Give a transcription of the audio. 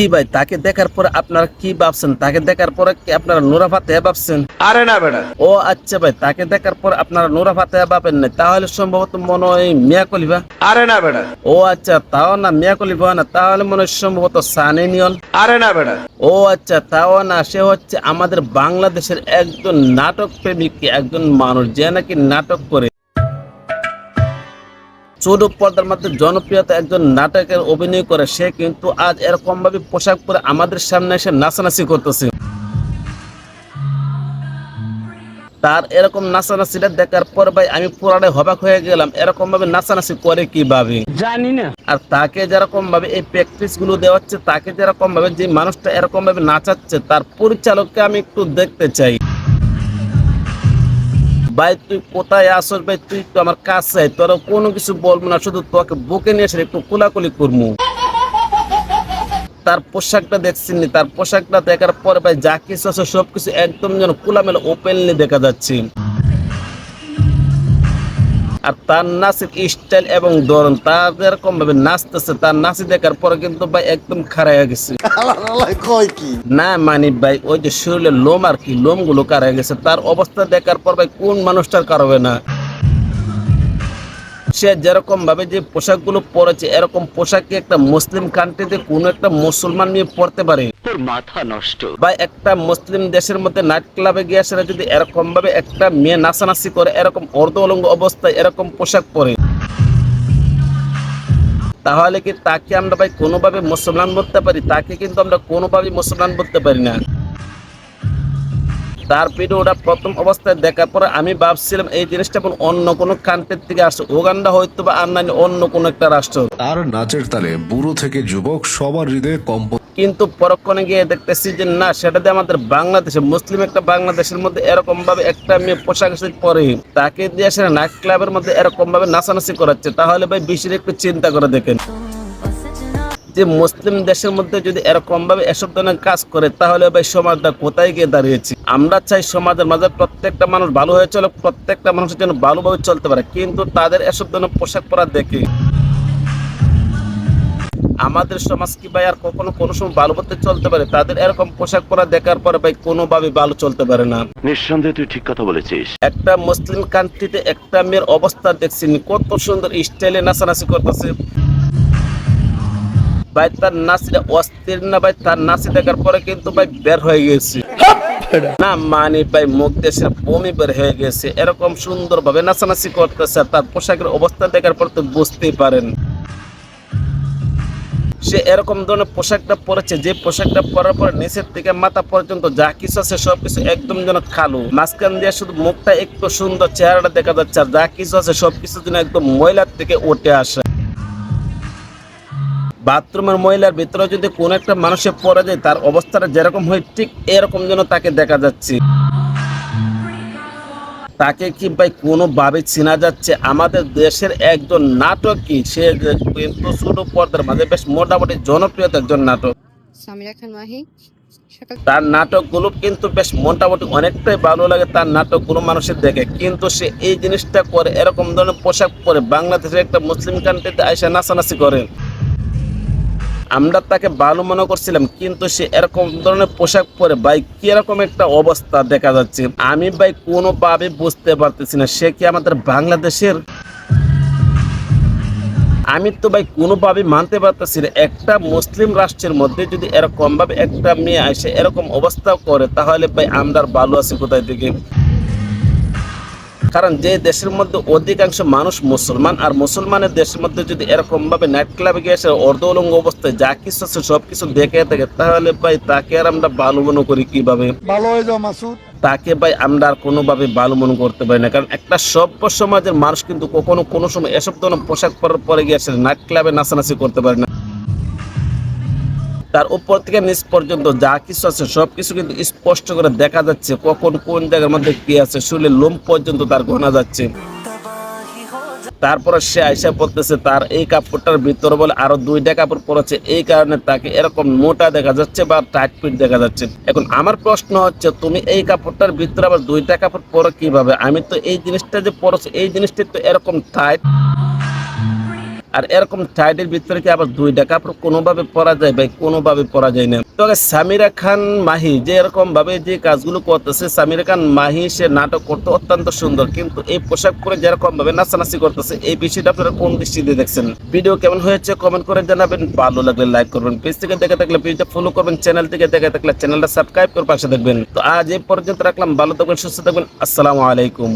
কি ভাই? তাকে দেখার পরে আপনারা কি ভাবছেন? তাকে দেখার পরে কি আপনারা নোরা ফাতেহা ভাবছেন? আরে না বেটা। ও আচ্ছা ভাই তাকে দেখার পর আপনারা নোরা ফাতেহা ভাবেন না তাহলে সম্ভবত মনে হয় মিয়া কলিবা আরে না বেটা। ও আচ্ছা তাও না মিয়া কলিবা না। তাহলে মনে হয় সম্ভবত সানি নিয়ন আরে না বেটা। ও আচ্ছা তাও না সে হচ্ছে আমাদের বাংলাদেশের একজন নাটক প্রেমিক একজন মানুষ। যে নাকি নাটক করে। ছোট পর্দার মাধ্যমে জনপ্রিয়তা একজন নাটকের অভিনয় করে সে কিন্তু আজ এরকম ভাবে পোশাক পরে আমাদের সামনে এসে নাচানাচি করতেছে। তার এরকম নাচানাচিটা দেখার পর ভাই আমি পুরাটাই হবাক হয়ে গেলাম এরকম ভাবে নাচানাচি করে কীভাবে? জানি না। আর তাকে যেরকম ভাবে এই প্র্যাকটিসগুলো দেওয়া হচ্ছে তাকে যেরকম ভাবে যে মানুষটা এরকম ভাবে নাচাচ্ছে তার পরিচালককে আমি একটু দেখতে চাই। ভাই, তুই কোথায় আসস ভাই? তুই তো আমার কাছে তোর কোনো কিছু বলব না, শুধু তোকে বুকে নিয়ে এসে একটু কোলাকুলি করব। তার পোশাকটা দেখছেন তার পোশাকটা দেখার পরে ভাই যা কিছু আছে সবকিছু একদম যেন কোলামেলা ওপেনলি দেখা যাচ্ছে। আর তার নাচের স্টাইল এবং ধরন তার যেরকম ভাবে নাচতেছে তার নাচি দেখার পরে কিন্তু ভাই একদম খারাপ হয়ে গেছে। না মানি ভাই ওই যে শরীরের লোম আর কি লোমগুলো কার গেছে। তার অবস্থা দেখার পর ভাই কোন মানুষটার কার হবে না? সে যেরকম ভাবে যে পোশাকগুলো পরেছে এরকম পোশাক কি একটা মুসলিম কান্ট্রিতে কোনো একটা মুসলমান নিয়ে পড়তে পারে। মাথা নষ্ট। বা একটা মুসলিম দেশের মধ্যে নাইট ক্লাবে গিয়ে সেটা যদি এরকম ভাবে একটা মেয়ে নাচানাচি করে এরকম অর্ধ অলঙ্গ অবস্থায় এরকম পোশাক পরে তাহলে কি তাকে আমরা ভাই কোনোভাবে মুসলমান বলতে পারি? তাকে কিন্তু আমরা কোনোভাবে মুসলমান বলতে পারি না। তার ভিডিওটা প্রথম অবস্থায় দেখার পরে আমি ভাবছিলাম এই জিনিসটা কোন অন্য কোনো কান্ট্রির থেকে আসছে। উগান্ডা হয়তো বা নাইলে অন্য কোনো একটা রাষ্ট্র। তার নাচের তালে বুড়ো থেকে যুবক সবার হৃদয়ে কম্প কিন্তু পরক্ষণে গিয়ে দেখতেছি যে না সেটাতে আমাদের বাংলাদেশে, মুসলিম একটা বাংলাদেশের মধ্যে এরকম ভাবে একটা মেয়ে পোশাক পরে, তাকে দিয়ে সে নাইট ক্লাবের মধ্যে এরকম ভাবে নাচানাচি করাচ্ছে। তাহলে ভাই বিশ্বের একটু চিন্তা করে দেখেন। যে মুসলিম দেশের মধ্যে যদি এরকম ভাবে এসব ধরনের কাজ করে, তাহলে ভাই সমাজটা কোথায় গিয়ে দাঁড়িয়েছে? আমরা চাই সমাজের মাঝে প্রত্যেকটা মানুষ ভালো হয়ে চলে প্রত্যেকটা মানুষের জন্য ভালোভাবে চলতে পারে, কিন্তু তাদের এসব ধরনের পোশাক পরা দেখে আমাদের সমাজ কি ভাই আর কখনো কোনো সময় ভালো পথে চলতে পারে? তাদের এরকম পোশাক পরা দেখার পরে ভাই কোনোভাবে ভালো চলতে পারে না। নিঃসন্দেহে তুই ঠিক কথা বলেছিস। একটা মুসলিম কান্ট্রিতে একটা মেয়ের অবস্থা দেখছি কত সুন্দর স্টাইলে নাচানাচি করতেছে। ভাই তার নাচটা অস্থির না ভাই? তার নাচি দেখার পরে কিন্তু ভাই বের হয়ে গেছে। না মানে ভাই মুখ দেশের বমি বের হয়ে গেছে। এরকম সুন্দর ভাবে নাচানাচি করতেছে তার পোশাকের অবস্থা দেখার পর তো বুঝতেই পারেন। সে এরকম ধরনের পোশাকটা পরেছে, যে পোশাকটা পরার পরে নিচের থেকে মাথা পর্যন্ত যা কিছু আছে সবকিছু একদম যেন কালো। মাঝখান দিয়ে শুধু মুখটা একটু সুন্দর, চেহারাটা দেখা যাচ্ছে আর যা কিছু আছে সবকিছু যেন একদম ময়লার থেকে উঠে আসে। বাথরুমের মহিলার ভিতরে যদি কোন একটা মানুষে পড়ে যায়, তার অবস্থাটা যেরকম হয় ঠিক এরকম যেন তাকে দেখা যাচ্ছে। তাকে কি ভাই কোনোভাবে চেনা যাচ্ছে? আমাদের দেশের একজন নাটকই সে কিন্তু ছোট পর্দার মাঝে বেশ মোটামুটি জনপ্রিয়তা একজন নাটক। সামিরা খান মাহি তার নাটকগুলো কিন্তু বেশ মোটামুটি অনেকটাই ভালো লাগে তার নাটকগুলো মানুষের দেখে। কিন্তু সে এই জিনিসটা করে এরকম ধরনের পোশাক পরে বাংলাদেশের একটা মুসলিম কান্ট্রিতে আইসা নাচানাচি করে। আমরা তাকে ভালো মনে করছিলাম, কিন্তু সে এরকম ধরনের পোশাক পরে, ভাই কি এরকম একটা অবস্থা দেখা যাচ্ছে? আমি, ভাই, কোনোভাবে বুঝতে পারতেছি না, সে কি আমাদের বাংলাদেশের? আমি তো, ভাই, কোনোভাবে মানতে পারতেছি না, একটা মুসলিম রাষ্ট্রের মধ্যে যদি এরকমভাবে একটা মেয়ে আসে এরকম অবস্থা করে, তাহলে, ভাই, আমরা ভালো আছি কোথায় থেকে? কারণ যে দেশের মধ্যে অধিকাংশ মানুষ মুসলমান আর মুসলমানের দেশের মধ্যে যদি এরকম ভাবে নাইট ক্লাবে গিয়ে এসে অর্ধ উলঙ্গ অবস্থায় যা কিছু আছে সব কিছু দেখে থাকে তাহলে ভাই তাকে আর আমরা ভালো মনে করি কীভাবে? ভালো হয়ে যাও মাসুদ। তাকে ভাই আমরা আর কোনোভাবে ভালো মনে করতে পারি না। কারণ একটা সভ্য সমাজের মানুষ কিন্তু কখনো কোনো সময় এসব ধরনের পোশাক পরার পরে গিয়ে আসে নাইট ক্লাবে নাচানাচি করতে পারে না। তার উপর থেকে নিচ পর্যন্ত যা কিছু আছে, সবকিছু কিন্তু স্পষ্ট করে দেখা যাচ্ছে কখন কোন জায়গার মধ্যে কি আছে শুলে লোম পর্যন্ত তার গোনা যাচ্ছে। তারপরে সে আইসা পড়তেছে তার এই কাপড়টার ভিতরে বলে আরও দুইটা কাপড় পরেছে। এই কারণে তাকে এরকম মোটা দেখা যাচ্ছে বা টাইট ফিট দেখা যাচ্ছে। এখন আমার প্রশ্ন হচ্ছে, তুমি এই কাপড়টার ভিতরে আবার দুইটা কাপড় পরো কীভাবে? আমি তো এই জিনিসটা যে পরেছি, এই জিনিসটা তো এরকম টাইট আর এরকম টাইটের ভিতরে কি আবার দুইটা কাপড় কোনোভাবে পরা যায় ভাই কোনোভাবে পরা যায় না? তো সামিরা খান মাহি যে এরকম ভাবে যে কাজগুলো করতেছে, সামিরা খান মাহি সে নাটক করতে অত্যন্ত সুন্দর। কিন্তু এই পোশাক পরে যেরকম ভাবে নাচানাচি করতেছে, এই বিষয়টা আপনারা কোন দৃষ্টিতে দেখছেন? ভিডিও কেমন হয়েছে কমেন্ট করে জানাবেন। ভালো লাগলে লাইক করবেন। পেজ থেকে দেখে থাকলে পেজটা ফলো করবেন। চ্যানেল থেকে দেখে থাকলে চ্যানেলটা সাবস্ক্রাইব করে পাশে দেখবেন তো আজ এই পর্যন্ত রাখলাম। ভালো থাকবেন, সুস্থ থাকবেন। আসসালামু আলাইকুম।